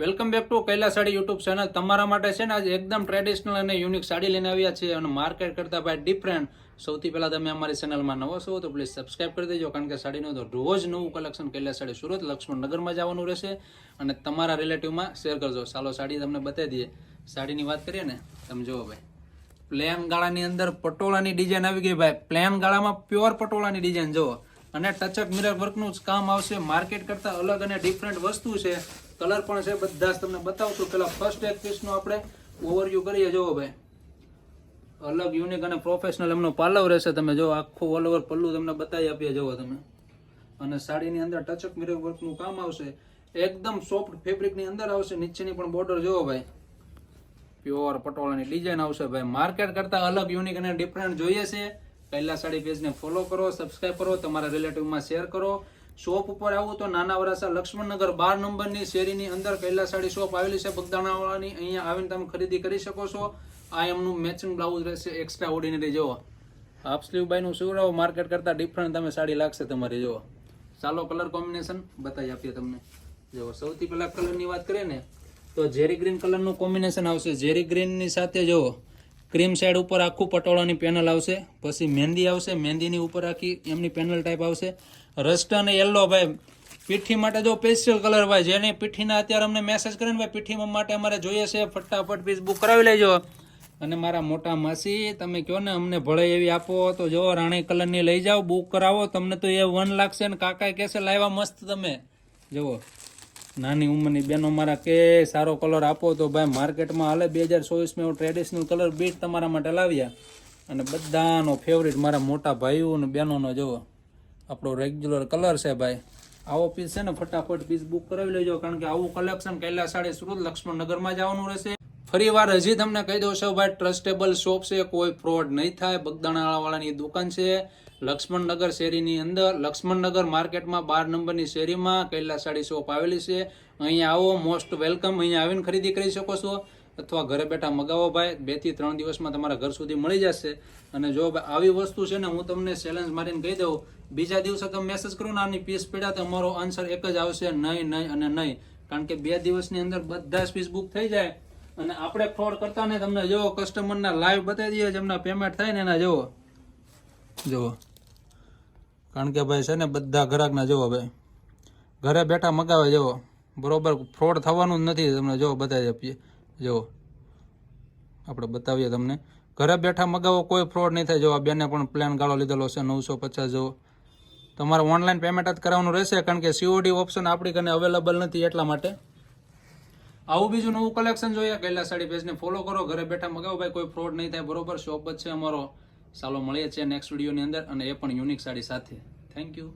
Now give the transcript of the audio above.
Welcome back to Kaila sari YouTube channel. તમારા માટે છે ને આજે એકદમ ટ્રેડિશનલ અને યુનિક સાડી લઈને આવ્યા છીએ અને માર્કેટ કરતાં ભાઈ ડિફરન્ટ સૌથી પહેલાં તમે અમારી ચેનલમાં નવો છો તો પ્લીઝ સબસ્ક્રાઇબ કરી દેજો, કારણ કે સાડીનું તો રોજ નવું કલેક્શન કૈલા સાડી સુરત લક્ષ્મણ નગરમાં જવાનું રહેશે. અને તમારા રિલેટિવમાં શેર કરજો. ચાલો સાડી તમને બતાવી દઈએ. સાડીની વાત કરીએ ને, તમે જુઓ ભાઈ. પ્લેન ગાળાની અંદર પટોળાની ડિઝાઇન આવી ગઈ ભાઈ. પ્લેન ગાળામાં પ્યોર પટોળાની ડિઝાઇન જુઓ. અને ટચક મિરર વર્કનું જ કામ આવશે. માર્કેટ કરતાં અલગ અને ડિફરન્ટ વસ્તુ છે. કલર પણ છે, બધા જ તમને બતાવશું પેલા ફર્સ્ટ એક પીસનું આપણે ઓવરવ્યુ કરીએ. જુઓ ભાઈ, અલગ યુનિક અને પ્રોફેશનલ એમનો પાલવ રહેશે. તમે જો આખું ઓલ ઓવર પલ્લું તમને બતાવી આપીએ. જુઓ તમે. અને સાડીની અંદર ટચક મિરર વર્કનું કામ આવશે. એકદમ સોફ્ટ ફેબ્રિકની અંદર આવશે. નીચેની પણ બોર્ડર જુઓ ભાઈ. પ્યોર પટોળાની ડિઝાઇન આવશે ભાઈ. માર્કેટ કરતાં અલગ યુનિક અને ડિફરન્ટ જોઈએ છે. પહેલાં સાડી પેજને ફોલો કરો સબસ્ક્રાઈબ કરો, તમારા રિલેટિવમાં શેર કરો. શોપ ઉપર આવું તો નાના વરાસા લક્ષ્મણનગર બાર નંબરની શેરીની અંદર કૈલાસાડી શોપ આવેલી છે. બગદાણાવાળાની અહીંયા આવીને તમે ખરીદી કરી શકો છો. આ એમનું મેચિંગ બ્લાઉઝ રહેશે એક્સ્ટ્રા ઓર્ડિનરી જુઓ. હાફ સ્લીવ બાયનું સુવરાવ માર્કેટ કરતાં ડિફરન્ટ તમે સાડી લાગશે તમારી, જુઓ. ચાલો કલર કોમ્બિનેશન બતાવી આપીએ તમને. જુઓ, સૌથી પહેલાં કલરની વાત કરીએ ને, તો ઝેરી ગ્રીન કલરનું કોમ્બિનેશન આવશે. ઝેરી ગ્રીનની સાથે જુઓ. ક્રીમ સાઈડ ઉપર આખું પટોળાની પેનલ આવશે. પછી મહેંદી આવશે. મહેંદીની ઉપર આખી એમની પેનલ ટાઈપ આવશે. રસ્ટ અને યલો ભાઈ, પીઠી માટે જો પેસ્ટલ કલર ભાઈ જેને પીઠીના અત્યારે અમને મેસેજ કરે ને ભાઈ, પીઠી માટે અમારે જોઈએ છે. ફટાફટ પીસ બુક કરાવી લેજો. અને મારા મોટા માસી, તમે કહો ને, અમને ભળે એવી આપો તો જો, રાણી કલરની લઈ જાઓ બુક કરાવો. તમને તો એ વન લાગશે ને કાકા કહેશે, લાવ્યા મસ્ત તમે. જુઓ. નાની ઉંમરની બેનો મારા કે સારો કલર આપો તો ભાઈ માર્કેટમાં હાલે. બે હજાર ચોવીસમાં એવો ટ્રેડિશનલ કલર બીટ તમારા માટે લાવ્યા. અને બધાનો ફેવરિટ મારા મોટા ભાઈઓ અને બહેનોનો જુઓ આપણો રેગ્યુલર કલર છે ભાઈ. આવો પીસ છે ને ફટાફટ પીસ બુક કરાવી લેજો, કારણ કે આવું કલેક્શન કૈલાસ સાડી સુરત લક્ષ્મણ નગરમાં જવાનું રહેશે. ફરી વાર હજી તમને કહી દઉં છું ભાઈ ટ્રસ્ટેબલ શોપ છે, કોઈ ફ્રોડ નહીં થાય. બગદાણાવાળાની દુકાન છે, લક્ષ્મણનગર શેરીની અંદર. લક્ષ્મણનગર માર્કેટમાં બાર નંબરની શેરીમાં કૈલાસ સાડી શોપ આવેલી છે. અહીંયા આવો મોસ્ટ વેલકમ અહીંયા આવીને ખરીદી કરી શકો છો. અથવા ઘરે બેઠા મગાવો ભાઈ. બેથી ત્રણ દિવસમાં તમારા ઘર સુધી મળી જશે. અને જો ભાઈ આવી વસ્તુ છે ને, હું તમને ચેલેન્જ મારીને કહી દઉં. બીજા દિવસે તમે મેસેજ કરો ને, આની પીસ પીડા તો અમારો આન્સર એક જ આવશે, નહીં નહીં અને નહીં. કારણ કે બે દિવસની અંદર બધા જ પીસ બુક થઈ જાય. અને આપણે ફ્રોડ કરતા ને તમને જો કસ્ટમરના લાઈવ બતાવી દઈએ, જેમના પેમેન્ટ થાય ને એના જુઓ. જુઓ. કારણ કે ભાઈ છે ને, બધા ગ્રાહકના જુઓ ભાઈ. ઘરે બેઠા મગાવે, જુઓ. બરોબર ફ્રોડ થવાનું જ નથી, તમને જો બતાવી આપીએ. જુઓ. આપણે બતાવીએ તમને. ઘરે બેઠા મગાવો, કોઈ ફ્રોડ નહીં થાય. જો આ બેને પણ પ્લાન ગાળો લીધેલો છે, નવસો પચાસ જેવો તમારે ઓનલાઈન પેમેન્ટ જ કરાવવાનું રહેશે, કારણ કે સીઓડી ઓપ્શન આપણી કને અવેલેબલ નથી એટલા માટે. આવું બીજું નવું કલેક્શન જોઈએ કૈલાસ સાડી પેજને ફોલો કરો, ઘરે બેઠા મગાવો. ભાઈ, કોઈ ફ્રોડ નહીં થાય, બરોબર? શોપ જ છે અમારો. ચાલો, મળીએ છીએ નેક્સ્ટ વિડીયોની અંદર અને એ પણ યુનિક સાડી સાથે. Thank you